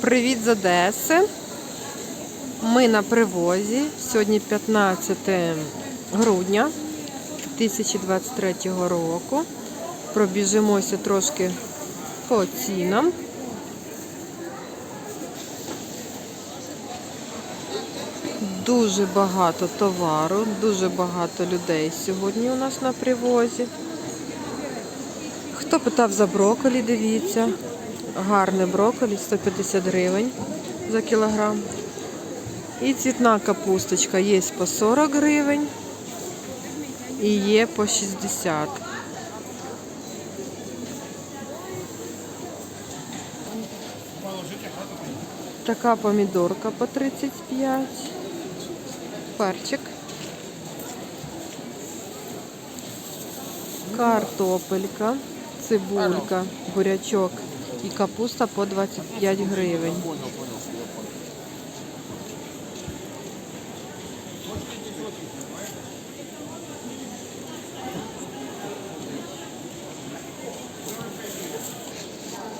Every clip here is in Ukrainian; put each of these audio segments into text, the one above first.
Привіт з Одеси. Ми на привозі. Сьогодні 15 грудня 2023 року. Пробіжимося трошки по цінам. Дуже багато товару, дуже багато людей сьогодні у нас на привозі. Хто питав за брокколі, дивіться. Гарне брокколі, 150 гривень за кілограм. І цвітна капусточка є по 40 гривень і є по 60. Така помідорка по 35. Перчик. Картопелька, цибулька, бурячок і капуста по 25 гривень.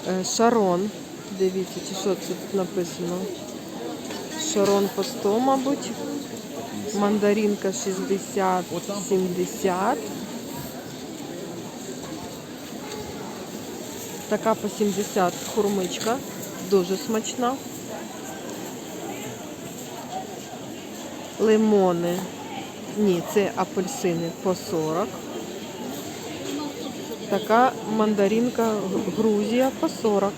Е, Шарон. Дивіться, чи що це тут написано. Шарон по 100, мабуть. Мандаринка 60, Така по 70 хурмичка. Дуже смачна. Лимони. Ні, це апельсини по 40. Така мандаринка Грузія по 40.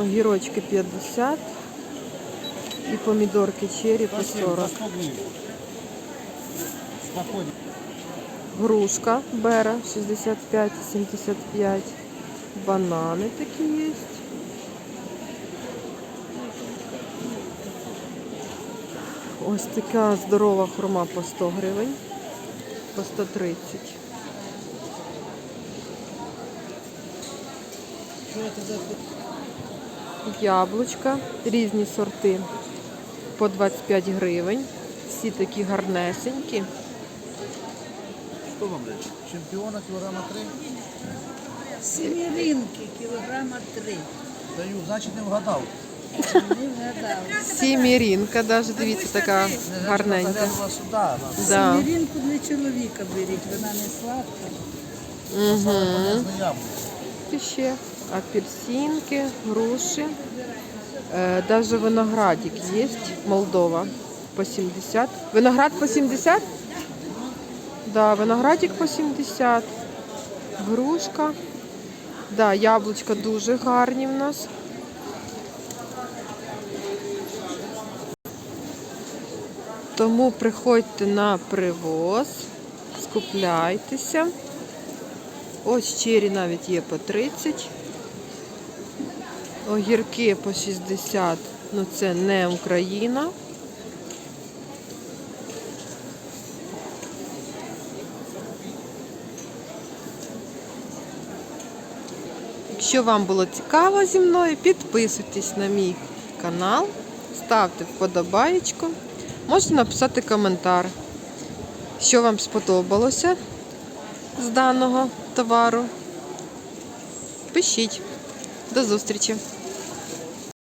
Огірочки 50. І помідорки черрі по 40. Грушка бера 65-75. Банани такі є. Ось така здорова хурма по 100 гривень, по 130. Яблучка, різні сорти по 25 гривень. Всі такі гарнесенькі. Что вам дать? Чемпиона килограмма три? Семеринки, кілограма три. Даю, значить не вгадав. Не вгадав. Сімірінка, навіть дивіться, така гарненька. Заглянула сюди. Да. Семеринку для чоловіка беріть, вона не сладка. яблуко. І ще апельсинки, груші. Е, даже виноградик є, Молдова по 70. Виноград по 70? Да, виноградик по 70. Грушка. Да, яблучка дуже гарні в нас. Тому приходьте на привоз, скупляйтеся. Ось чері навіть є по 30. Огірки по 60. Ну це не Україна. Якщо вам було цікаво зі мною, підписуйтесь на мій канал, ставте вподобаєчку. Можете написати коментар, що вам сподобалося з даного товару. Пишіть. До зустрічі!